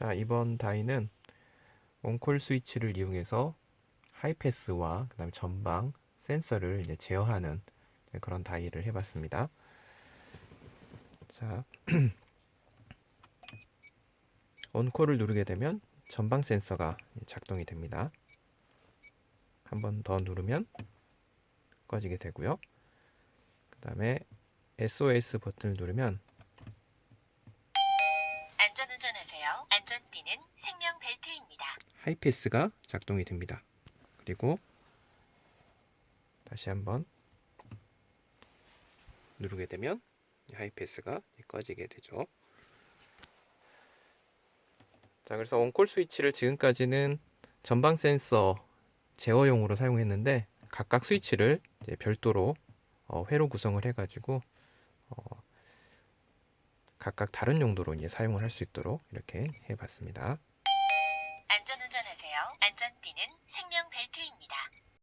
자, 이번 다이는 온콜 스위치를 이용해서 하이패스와 그다음에 전방 센서를 이제 제어하는 그런 다이를 해봤습니다. 자, 온콜을 누르게 되면 전방 센서가 작동이 됩니다. 한 번 더 누르면 꺼지게 되고요. 그 다음에 SOS 버튼을 누르면 안전운전하세요. 안전띠는 생명 벨트입니다. 하이패스가 작동이 됩니다. 그리고 다시 한번 누르게 되면 이 하이패스가 꺼지게 되죠. 자, 그래서 온콜 스위치를 지금까지는 전방 센서 제어용으로 사용했는데 각각 스위치를 별도로 어, 회로 구성을 해가지고 어, 각각 다른 용도로 이제 사용을 할 수 있도록 이렇게 해봤습니다. 안전운전하세요. 안전띠는 생명 벨트입니다.